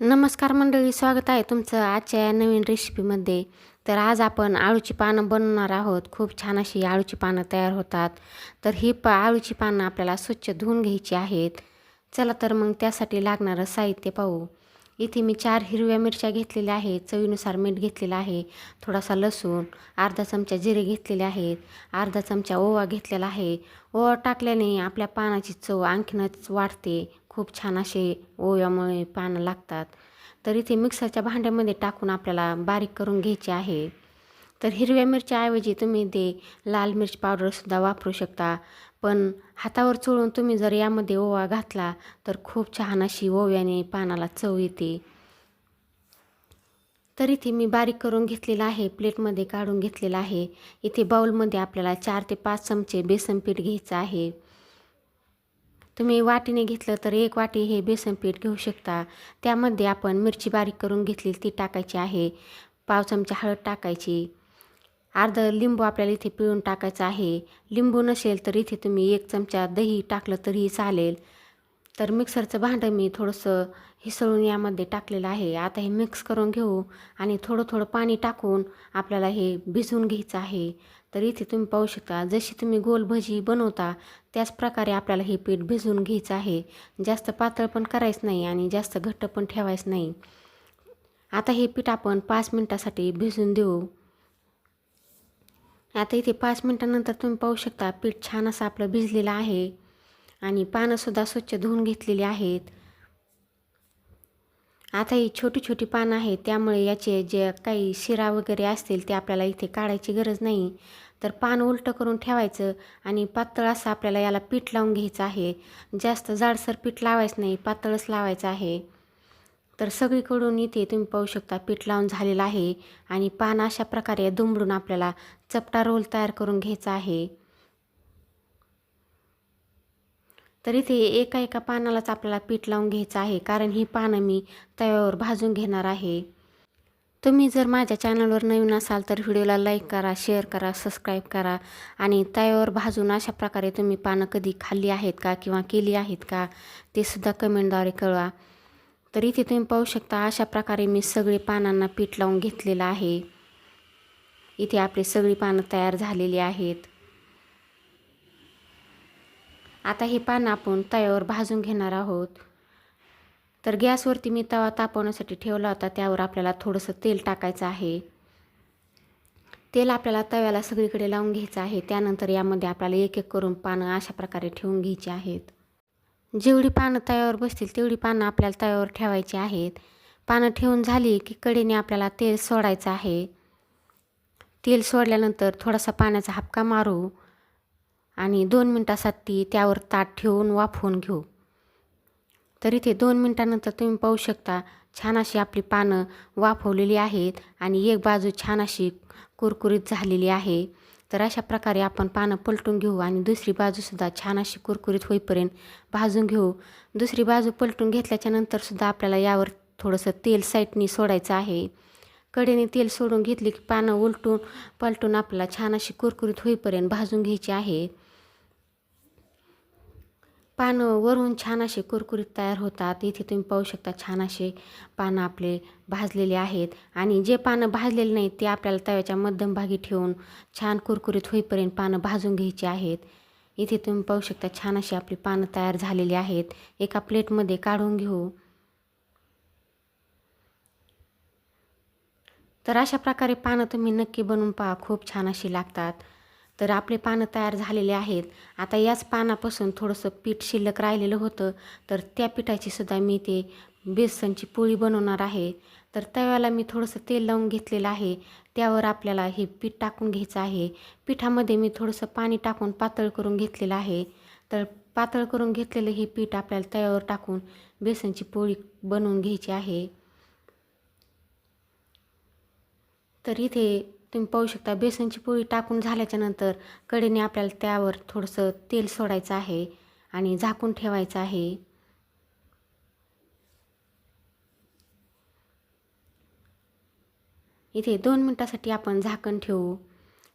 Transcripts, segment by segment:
नमस्कार मंडळी स्वागत आहे तुमचं आजच्या या नवीन रेसिपीमध्ये तर आज आपण आळूची पानं बनवणार आहोत. खूप छान अशी आळूची पानं तयार होतात. तर ही पा आळूची पानं आपल्याला स्वच्छ धुवून घ्यायची आहेत. चला तर मग त्यासाठी लागणारं साहित्य पाहू. इथे मी चार हिरव्या मिरच्या घेतलेल्या आहेत. चवीनुसार मीठ घेतलेलं आहे. थोडासा लसूण अर्धा चमचा जिरे घेतलेले आहेत. अर्धा चमचा ओवा घेतलेला आहे. ओवा टाकल्याने आपल्या पानाची चव आणखीनच वाढते. खूप छान असे ओव्यामुळे पानं लागतात. तर इथे मिक्सरच्या भांड्यामध्ये टाकून आपल्याला बारीक करून घ्यायचे आहे. तर हिरव्या मिरच्याऐवजी तुम्ही ते लाल मिरची पावडरसुद्धा वापरू शकता. पण हातावर चोळून तुम्ही जर यामध्ये ओवा घातला तर खूप छान अशी ओव्याने पानाला चव येते. तर इथे मी बारीक करून घेतलेला आहे प्लेटमध्ये काढून घेतलेला आहे. इथे बाऊलमध्ये आपल्याला चार ते पाच चमचे बेसन पीठ घ्यायचं आहे. तुम्ही वाटीने घेतलं तर एक वाटी हे बेसन पीठ घेऊ शकता. त्यामध्ये आपण मिरची बारीक करून घेतली ती टाकायची आहे. पाव चमचा हळद टाकायची. अर्ध लिंबू आपल्याला इथे पिळून टाकायचं आहे. लिंबू नसेल तर इथे तुम्ही एक चमचा दही टाकलं तरीही चालेल. तर मिक्सरचं भांडं मी थोडंसं हिसळून यामध्ये टाकलेलं आहे. आता हे मिक्स करून घेऊ आणि थोडं थोडं पाणी टाकून आपल्याला हे भिजवून घ्यायचं आहे. तर इथे तुम्ही पाहू शकता जशी तुम्ही गोल भजी बनवता त्याच प्रकारे आपल्याला हे पीठ भिजवून घ्यायचं आहे. जास्त पातळ पण करायचं नाही आणि जास्त घट्ट पण ठेवायचं नाही. आता हे पीठ आपण पाच मिनटासाठी भिजून देऊ. आता इथे पाच मिनटानंतर तुम्ही पाहू शकता पीठ छान असं आपलं भिजलेलं आहे. आणि पानंसुद्धा स्वच्छ धुवून घेतलेली आहेत. आता ही छोटी छोटी पानं आहेत त्यामुळे याचे जे काही शिरा वगैरे असतील ते आपल्याला इथे काढायची गरज नाही. तर पान उलटं करून ठेवायचं आणि पातळ असं आपल्याला याला पीठ लावून घ्यायचं आहे. जास्त जाडसर पीठ लावायचं नाही पातळच लावायचं आहे. तर सगळीकडून इथे तुम्ही पाहू शकता पीठ लावून झालेलं आहे आणि पान अशा प्रकारे दुमडून आपल्याला चपटा रोल तयार करून घ्यायचा आहे. तर इथे एका एका पानालाच आपल्याला पीठ लावून घ्यायचं आहे कारण ही पानं मी तव्यावर भाजून घेणार आहे. तुम्ही जर माझ्या चॅनलवर नवीन असाल तर व्हिडिओला लाईक करा शेअर करा सबस्क्राईब करा आणि तव्यावर भाजून अशा प्रकारे तुम्ही पानं कधी खाल्ली आहेत का किंवा केली आहेत का ते सुद्धा कमेंटद्वारे कळवा. तर इथे तुम्ही पाहू शकता अशा प्रकारे मी सगळे पानांना पीठ लावून घेतलेलं आहे. इथे आपली सगळी पानं तयार झालेली आहेत. आता हे पानं आपण तव्यावर भाजून घेणार आहोत. तर गॅसवरती मी तवा तापवण्यासाठी ठेवला होता त्यावर आपल्याला थोडंसं तेल टाकायचं आहे. तेल आपल्याला तव्याला सगळीकडे लावून घ्यायचं आहे त्यानंतर यामध्ये आपल्याला एक एक करून पानं अशा प्रकारे ठेवून घ्यायची आहेत. जेवढी पानं तव्यावर बसतील तेवढी पानं आपल्याला तव्यावर ठेवायची आहेत. पानं ठेवून झाली की कडेने आपल्याला तेल सोडायचं आहे. तेल सोडल्यानंतर थोडासा पाण्याचा हापका मारू. आणि दोन मिनटासाठी त्यावर ताट ठेवून वाफवून घेऊ. तर इथे दोन मिनटानंतर तुम्ही पाहू शकता छान अशी आपली पानं वाफवलेली आहेत आणि एक बाजू छान अशी कुरकुरीत झालेली आहे. तर अशा प्रकारे आपण पानं पलटून घेऊ आणि दुसरी बाजूसुद्धा छान अशी कुरकुरीत होईपर्यंत भाजून घेऊ. दुसरी बाजू पलटून घेतल्याच्या नंतरसुद्धा आपल्याला यावर थोडंसं तेल साईटनी सोडायचं आहे. कडेने तेल सोडून घेतली की पानं उलटून पलटून आपल्याला छान अशी कुरकुरीत होईपर्यंत भाजून घ्यायची आहे. पानं वरून छान असे कुरकुरीत तयार होतात. इथे तुम्ही पाहू शकता छान असे पानं आपले भाजलेले आहेत. आणि जे पानं भाजलेले नाहीत ते आपल्याला तव्याच्या मध्यमभागी ठेवून छान कुरकुरीत होईपर्यंत पानं भाजून घ्यायची आहेत. इथे तुम्ही पाहू शकता छान अशी आपली पानं तयार झालेली आहेत. एका प्लेटमध्ये काढून घेऊ. तर अशा प्रकारे पानं तुम्ही नक्की बनवून पहा. खूप छान अशी लागतात. तर आपले पानं तयार झालेले आहेत. आता याच पानापासून थोडंसं पीठ शिल्लक राहिलेलं होतं. तर त्या पिठाची सुद्धा मी ते बेसनची पोळी बनवणार आहे. तर तव्याला मी थोडंसं तेल लावून घेतलेलं आहे. त्यावर आपल्याला हे पीठ टाकून घ्यायचं आहे. पिठामध्ये मी थोडंसं पाणी टाकून पातळ करून घेतलेलं आहे. तर पातळ करून घेतलेलं हे पीठ आपल्याला तव्यावर टाकून बेसनची पोळी बनवून घ्यायची आहे. तर इथे तुम्ही पाहू शकता बेसनची पोळी टाकून झाल्याच्यानंतर कडेने आपल्याला त्यावर थोडंसं तेल सोडायचं आहे आणि झाकून ठेवायचं आहे. इथे दोन मिनटासाठी आपण झाकण ठेवू.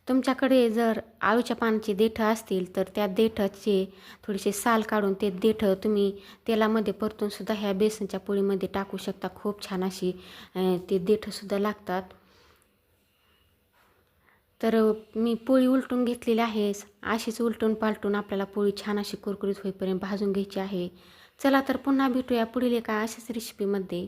तुमच्याकडे जर आळूच्या पानाची देठं असतील तर त्या देठाचे थोडेसे साल काढून ते देठं तुम्ही तेलामध्ये परतूनसुद्धा ह्या बेसनच्या पोळीमध्ये टाकू शकता. खूप छान अशी ते देठंसुद्धा लागतात. तर मी पोळी उलटून घेतलेली आहे. अशीच उलटून पालटून आपल्याला पोळी छान अशी कुरकुरीत होईपर्यंत भाजून घ्यायची आहे. चला तर पुन्हा भेटूया पुढील एका अशाच रेसिपीमध्ये